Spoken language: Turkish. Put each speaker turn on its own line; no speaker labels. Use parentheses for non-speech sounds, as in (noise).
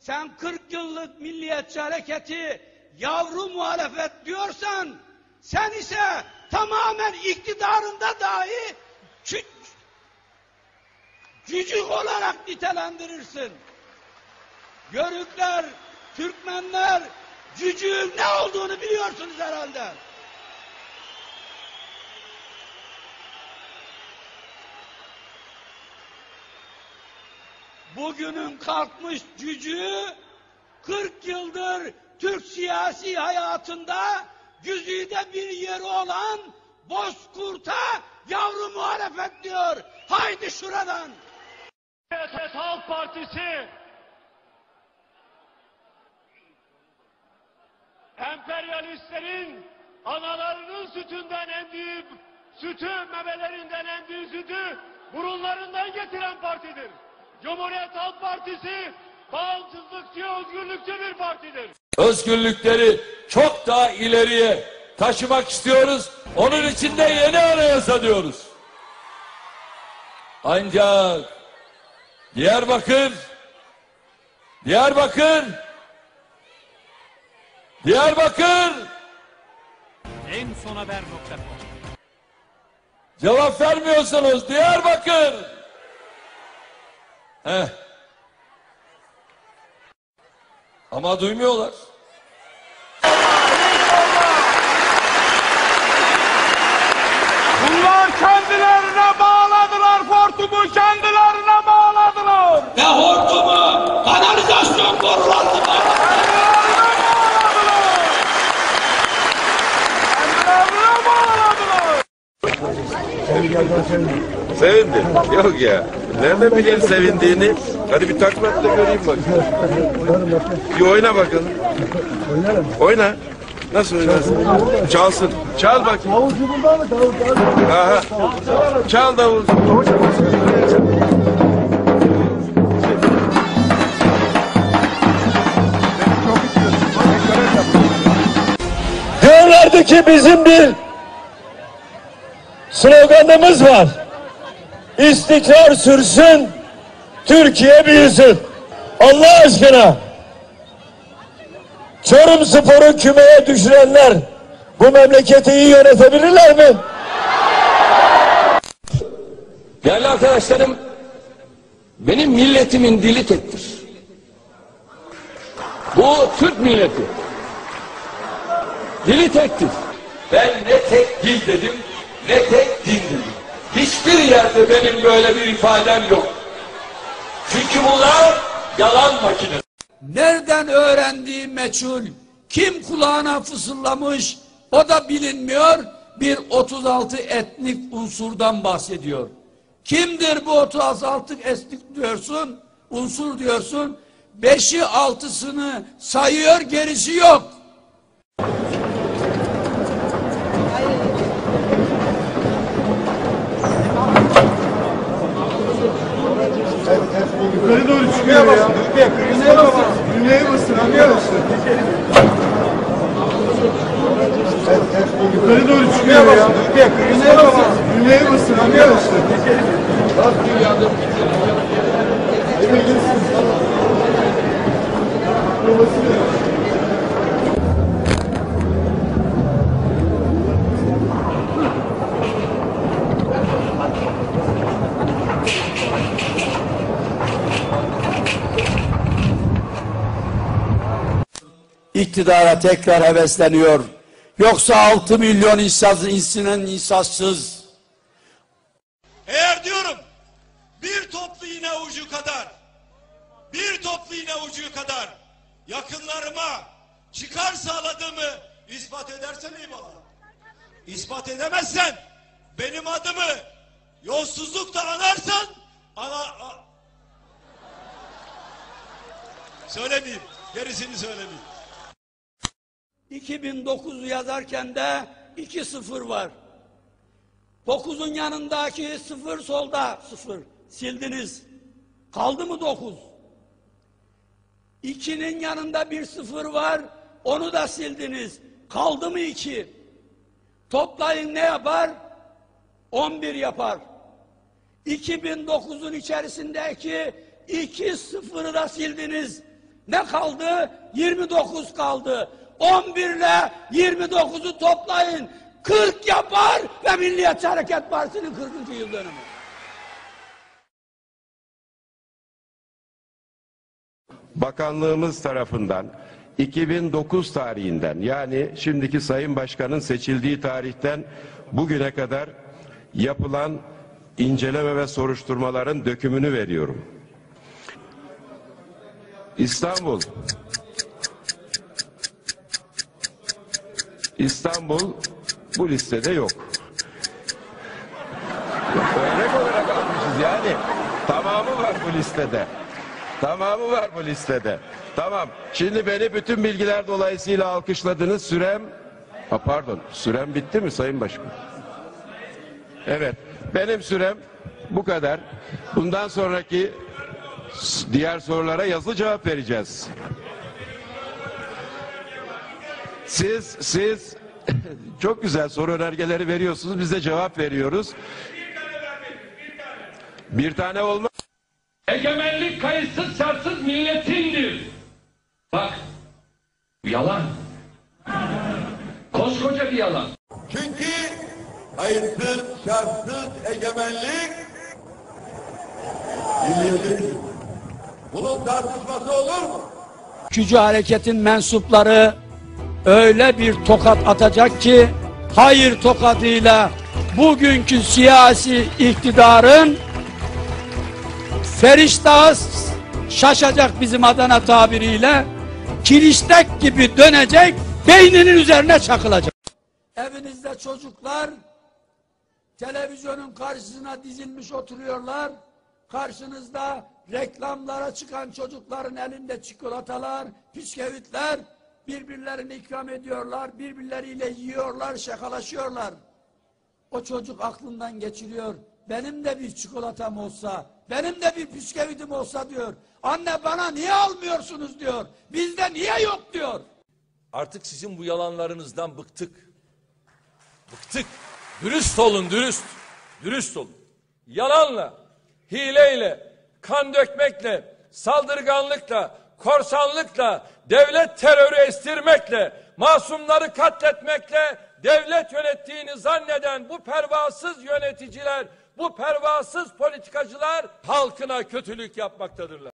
Sen 40 yıllık milliyetçi hareketi yavru muhalefet diyorsan sen ise tamamen iktidarında dahi cücük olarak nitelendirirsin. Yörükler, Türkmenler cücüğün ne olduğunu biliyorsunuz herhalde. Bugünün kalkmış cücüğü 40 yıldır Türk siyasi hayatında güzide bir yeri olan Bozkurt'a yavru muhalefet diyor. Haydi şuradan.
Cumhuriyet Halk Partisi emperyalistlerin analarının sütünden emdiği sütü, memelerinden emdiği sütü burunlarından getiren partidir. Cumhuriyet Halk Partisi bağımsızlıkçı, özgürlükçü bir partidir.
özgürlükleri çok daha ileriye taşımak istiyoruz. Onun için de yeni anayasa diyoruz. Ancak Diyarbakır, Diyarbakır, Diyarbakır
En son haber.com
cevap vermiyorsunuz Diyarbakır. Heh. Ama duymuyorlar.
Bunlar kendilerine bağladılar hortumu kendilerine bağladılar.
Ve hortumu kanalizasyon borularını
Kendilerine bağladılar.
Sevindi. Yok ya. Nereden bileyim sevindiğini? Hadi bir takla da göreyim bak. Bir oyna bakalım. Oyna. Nasıl oynarsın? Çalsın. Çal bakayım. Davulcu burada mı? Çal davul.
Diyorlardı ki bizim bir sloganımız var. İstikrar sürsün, Türkiye büyüsün. Allah aşkına Çorum Spor'u kümeye düşürenler bu memleketi iyi yönetebilirler mi? Değerli arkadaşlarım, benim milletimin dili tektir. Bu Türk milleti. Dili tektir. Ben ne tek dil dedim, ne tek din dedim. Yerde benim böyle bir ifadem yok. Çünkü bunlar yalan makinesi.
Nereden öğrendiği meçhul, kim kulağına fısıldamış o da bilinmiyor. Bir 36 etnik unsurdan bahsediyor. Kimdir bu 36 etnik diyorsun, unsur diyorsun. Beşi altısını sayıyor gerisi yok.
Yukarı doğru çıkıyor ya. Güneye basın. Güneye basın arkadaşlar. Yukarı doğru çıkıyor ya. Güneye
tekrar hevesleniyor. Yoksa 6 milyon insaz, insinin insazsız.
Eğer diyorum bir toplu iğne ucu kadar bir toplu iğne ucu kadar yakınlarıma çıkar sağladığımı ispat edersen eyvallah. İspat edemezsen benim adımı yolsuzlukla anarsan ana a- söylemeyeyim. Gerisini söylemeyeyim.
2009'u yazarken de 2-0 var. 9'un yanındaki 0 solda 0. Sildiniz. Kaldı mı 9? 2'nin yanında bir 0 var. Onu da sildiniz. Kaldı mı 2? Toplayın ne yapar? 11 yapar. 2009'un içerisindeki 2 sıfırı da sildiniz. Ne kaldı? 29 kaldı. 11 ile 29'u toplayın. 40 yapar ve Milliyetçi Hareket Partisi'nin 40. yıl dönümü.
Bakanlığımız tarafından 2009 tarihinden yani şimdiki Sayın Başkan'ın seçildiği tarihten bugüne kadar yapılan inceleme ve soruşturmaların dökümünü veriyorum. İstanbul İstanbul bu listede yok. Örnek olarak almışız yani. Tamamı var bu listede. Tamamı var bu listede. Tamam. Şimdi beni bütün bilgiler dolayısıyla alkışladınız. Sürem ha, pardon. Sürem bitti mi Sayın Başkan? Evet. Benim sürem bu kadar. Bundan sonraki diğer sorulara yazılı cevap vereceğiz. Siz siz (laughs) çok güzel soru önergeleri veriyorsunuz. Biz de cevap veriyoruz. Bir tane olmaz.
Egemenlik kayıtsız şartsız milletindir. Bak, yalan. Koskoca bir yalan.
Çünkü kayıtsız, şartsız egemenlik milliyetin. Bunun tartışması olur mu?
Gücü hareketin mensupları öyle bir tokat atacak ki hayır tokadıyla bugünkü siyasi iktidarın feriştahı şaşacak bizim Adana tabiriyle kiriştek gibi dönecek beyninin üzerine çakılacak. Evinizde çocuklar televizyonun karşısına dizilmiş oturuyorlar. Karşınızda reklamlara çıkan çocukların elinde çikolatalar, bisküvitler birbirlerini ikram ediyorlar, birbirleriyle yiyorlar, şakalaşıyorlar. O çocuk aklından geçiriyor. Benim de bir çikolatam olsa, benim de bir bisküvitim olsa diyor. Anne bana niye almıyorsunuz diyor. Bizde niye yok diyor.
Artık sizin bu yalanlarınızdan bıktık. Bıktık. Dürüst olun, dürüst. Dürüst olun. Yalanla, hileyle, kan dökmekle, saldırganlıkla, korsanlıkla, devlet terörü estirmekle, masumları katletmekle devlet yönettiğini zanneden bu pervasız yöneticiler, bu pervasız politikacılar halkına kötülük yapmaktadırlar.